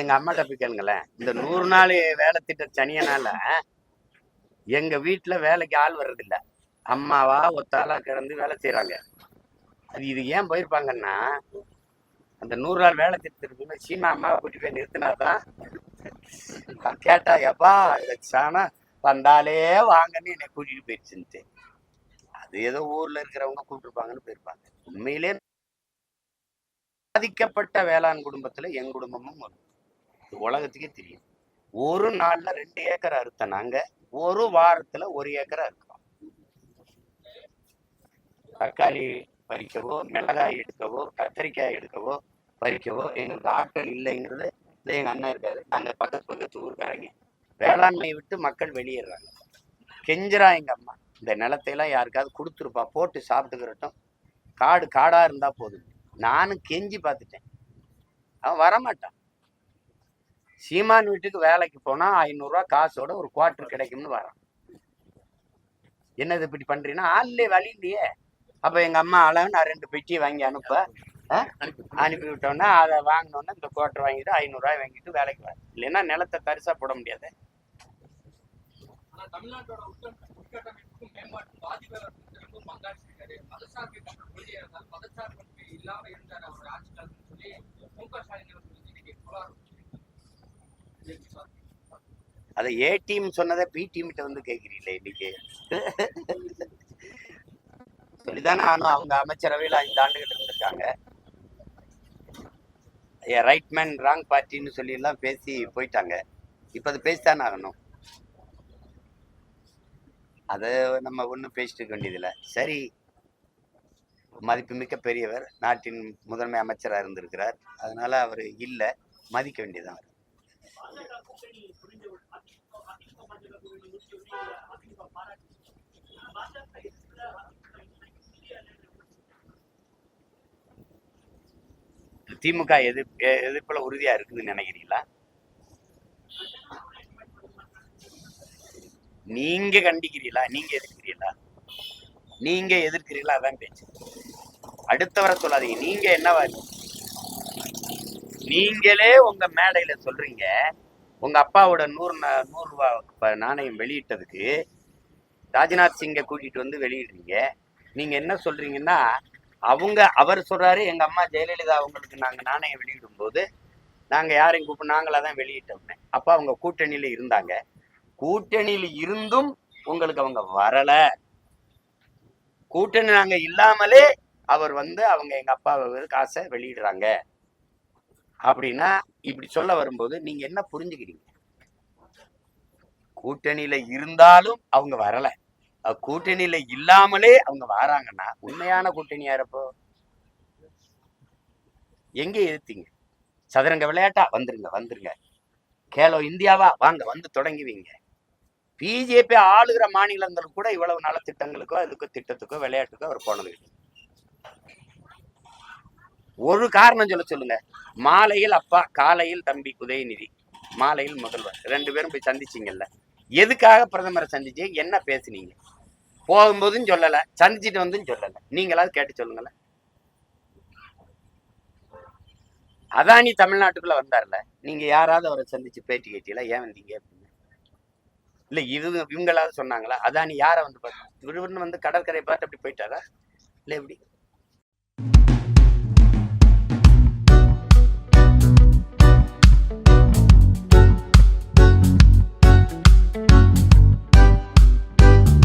எங்க அம்மாட்ட போய் கேளுங்களேன். இந்த நூறு நாள் வேலை திட்ட சனியனால எங்க வீட்டுல வேலைக்கு ஆள் வர்றதில்ல. அம்மாவா ஒத்தாளா கிடந்து வேலை செய்யறாங்க அது இது ஏன் போயிருப்பாங்கன்னா அந்த நூறு நாள் வேலை திட்டத்திற்கு சீமா அம்மாவை கூட்டி போய் நிறுத்தினாதான் கேட்டா எப்பா சாணம் வந்தாலே வாங்கன்னு என்னை கூட்டிட்டு போயிடுச்சுன்ட்டு. அது ஏதோ ஊர்ல இருக்கிறவங்க கூப்பிட்டுருப்பாங்கன்னு போயிருப்பாங்க. உண்மையிலே பாதிக்கப்பட்ட வேளாண் குடும்பத்துல என் குடும்பமும் வரும். உலகத்துக்கே தெரியும். ஒரு நாள்ல ரெண்டு ஏக்கர் அறுத்த நாங்க ஒரு வாரத்துல ஒரு ஏக்கர் அறுக்கிறோம். தக்காளி பறிக்கவோ மிளகாய் எடுக்கவோ கத்திரிக்காய் எடுக்கவோ பறிக்கவோ எங்களுக்கு ஆட்கள் இல்லைங்கிறது இல்லை எங்க அண்ணன் இருக்காரு. நாங்க பக்கத்து பக்கத்து ஊருக்காரங்க. வேளாண்மையை விட்டு மக்கள் வெளியேறாங்க. கெஞ்சுறா எங்க அம்மா. இந்த நிலத்தையெல்லாம் யாருக்காவது கொடுத்துருப்பா. போட்டு சாப்பிட்டுக்கிறட்டும். காடு காடா இருந்தா போதும். நானும் கெஞ்சி பார்த்துட்டேன். அவன் வரமாட்டான். சீமான் வீட்டுக்கு வேலைக்கு போனால் ஐநூறுரூவா காசோட ஒரு குவார்ட்டர் கிடைக்கும்னு வரான். என்னது இப்படி பண்றீங்கன்னா ஆள்லே வழி இல்லையே. அப்போ எங்க அம்மா அளவு நான் ரெண்டு பெட்டியை வாங்கி அனுப்ப. அனுப்பி விட்டோன்னா அதை வாங்கினோன்னா இந்த குவார்ட்டர் வாங்கிட்டு ஐநூறுரூவா வாங்கிட்டு வேலைக்கு வர இல்லைன்னா நிலத்தை தரிசாக போட முடியாது. தமிழ்நாட்டோட இல்லாம இருந்தார் அவர் ஆட்சி காலத்துல சொல்லி மு க ஸ்டாலின் அவர்கள் இன்னைக்கு புகார் கொடுத்திருக்காரு. அதை ஏ டீம் சொன்னதை பி டீம் கிட்ட வந்து கேட்குறீங்களே இன்னைக்கு? சொல்லிதானே ஆனும் அவங்க அமைச்சரவையில் ஐந்து ஆண்டுகள் இருந்திருக்காங்க. ரைட் மேன் ராங் பார்ட்டின்னு சொல்லியெல்லாம் பேசி போயிட்டாங்க. இப்போ அது பேசித்தானே ஆகணும். அதை நம்ம ஒன்றும் பேசிட்டு இருக்க வேண்டியதில்லை. சரி மதிப்புமிக்க பெரியவர். நாட்டின் முதன்மை அமைச்சராக இருந்திருக்கிறார். அதனால அவர் இல்லை. மதிக்க வேண்டியதான் திமுக எதிர்ப்பு எதிர்ப்புல உறுதியா இருக்குதுன்னு நினைக்கிறீங்களா? நீங்க கண்டிக்கிறீங்களா? நீங்க எதிர்க்கிறீங்களா? நீங்க எதிர்க்கிறீங்களா? அதான் பேச்சு. அடுத்தவரை சொல்லாதீங்க. நீங்க என்னவா நீங்களே உங்க மேடையில சொல்றீங்க. உங்க அப்பாவோட நூறு நூறு ரூபா நாணயம் வெளியிட்டதுக்கு ராஜ்நாத் சிங்கை கூட்டிட்டு வந்து வெளியிடுறீங்க. நீங்க என்ன சொல்றீங்கன்னா அவங்க அவர் சொல்றாரு எங்க அம்மா ஜெயலலிதா அவங்களுக்கு நாங்க நாணயம் வெளியிடும் போது நாங்க யாரையும் கூப்பிட்டு நாங்களா தான் வெளியிட்டோம்னு. அப்ப அவங்க கூட்டணியில இருந்தாங்க. கூட்டணியில இருந்தும் உங்களுக்கு அவங்க வரல. கூட்டணி நாங்க இல்லாமலே அவர் வந்து அவங்க எங்க அப்பாவை காசை வெளியிடுறாங்க. அப்படின்னா இப்படி சொல்ல வரும்போது நீங்க என்ன புரிஞ்சுக்கிறீங்க? கூட்டணியில இருந்தாலும் அவங்க வரல. அஹ் கூட்டணியில இல்லாமலே அவங்க வராங்கன்னா உண்மையான கூட்டணி யாரப்போ எங்க எதிர்த்தீங்க? சதுரங்க விளையாட்டா? வந்துருங்க வந்துருங்க. கேலோ இந்தியாவா? வாங்க வந்து தொடங்குவீங்க. பிஜேபி ஆளுகிற மாநிலங்கள் கூட இவ்வளவு நலத்திட்டங்களுக்கோ அதுக்கோ திட்டத்துக்கோ விளையாட்டுக்கோ அவர் போனது ஒரு காரணம் சொல்ல சொல்லுங்க. மாலையில் அப்பா காலையில் தம்பி உதயநிதி மாலையில் முதல்வர். ரெண்டு பேரும் போய் சந்திச்சீங்கல்ல. எதுக்காக பிரதமரை சந்திச்சு என்ன பேசுனீங்க? போகும்போதும் சொல்லல சந்திச்சுட்டு வந்தும் சொல்லல. நீங்களாவது கேட்டு சொல்லுங்களேன். அதானி தமிழ்நாட்டுக்குள்ள வந்தார்ல நீங்க யாராவது அவரை சந்திச்சு பேட்டி கேட்டீங்களா? ஏன் வந்தீங்க அப்படின்னு. இல்ல இது இவங்களாவது சொன்னாங்களா? அதானி யாரை வந்து பார்த்து இவருன்னு வந்து கடற்கரை பார்த்து அப்படி போயிட்டாரா? இல்ல எப்படி?